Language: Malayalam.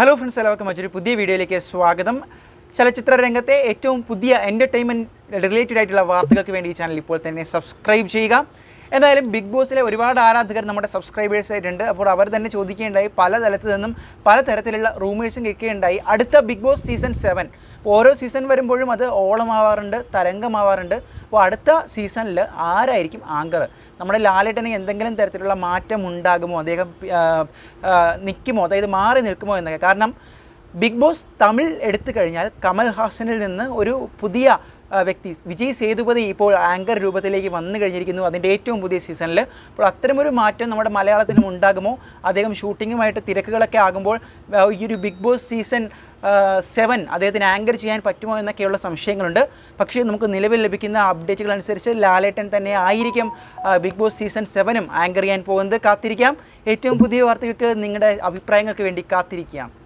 ഹലോ ഫ്രണ്ട്സ് എല്ലാവർക്കും മറ്റൊരു പുതിയ വീഡിയോയിലേക്ക് സ്വാഗതം. ചലച്ചിത്ര രംഗത്തെ ഏറ്റവും പുതിയ എന്റർടൈൻമെന്റ് റിലേറ്റഡ് ആയിട്ടുള്ള വാർത്തകൾക്ക് വേണ്ടി ഈ ചാനൽ ഇപ്പോൾ തന്നെ സബ്സ്ക്രൈബ് ചെയ്യുക. എന്തായാലും ബിഗ് ബോസിലെ ഒരുപാട് ആരാധകർ നമ്മുടെ സബ്സ്ക്രൈബേഴ്സ് ആയിട്ടുണ്ട്. അപ്പോൾ അവർ തന്നെ ചോദിക്കുകയുണ്ടായി പല തലത്തിൽ നിന്നും പല തരത്തിലുള്ള റൂമേഴ്സും കേൾക്കുകയുണ്ടായി. അടുത്ത ബിഗ് ബോസ് സീസൺ സെവൻ ഓരോ സീസൺ വരുമ്പോഴും അത് ഓളമാവാറുണ്ട് തരംഗമാവാറുണ്ട്. അപ്പോൾ അടുത്ത സീസണിൽ ആരായിരിക്കും ആങ്കർ? നമ്മുടെ ലാലേട്ടന് എന്തെങ്കിലും തരത്തിലുള്ള മാറ്റം ഉണ്ടാകുമോ? അദ്ദേഹം നിൽക്കുമോ? അതായത് മാറി നിൽക്കുമോ എന്നൊക്കെ. കാരണം ബിഗ് ബോസ് തമിഴ് എടുത്തു കഴിഞ്ഞാൽ കമൽ ഹാസനിൽ നിന്ന് ഒരു പുതിയ വ്യക്തി വിജയ് സേതുപതി ഇപ്പോൾ ആങ്കർ രൂപത്തിലേക്ക് വന്നു കഴിഞ്ഞിരിക്കുന്നു. അതിന്റെ ഏറ്റവും പുതിയ സീസണിൽ. അപ്പോൾ അത്തരമൊരു മാറ്റം നമ്മുടെ മലയാളത്തിലും ഉണ്ടാകുമോ? അദ്ദേഹം ഷൂട്ടിങ്ങുമായിട്ട് തിരക്കുകളൊക്കെ ആകുമ്പോൾ ഈ ഒരു ബിഗ് ബോസ് സീസൺ സെവൻ അദ്ദേഹത്തിന് ആങ്കർ ചെയ്യാൻ പറ്റുമോ എന്നൊക്കെയുള്ള സംശയങ്ങളുണ്ട്. പക്ഷേ നമുക്ക് നിലവിൽ ലഭിക്കുന്ന അപ്ഡേറ്റുകൾ അനുസരിച്ച് ലാലേട്ടൻ തന്നെ ആയിരിക്കും ബിഗ് ബോസ് സീസൺ സെവനും ആങ്കർ ചെയ്യാൻ പോകുന്നത്. കാത്തിരിക്കാം. ഏറ്റവും പുതിയ വാർത്തകൾക്ക് നിങ്ങളുടെ അഭിപ്രായങ്ങൾക്ക് വേണ്ടി കാത്തിരിക്കാം.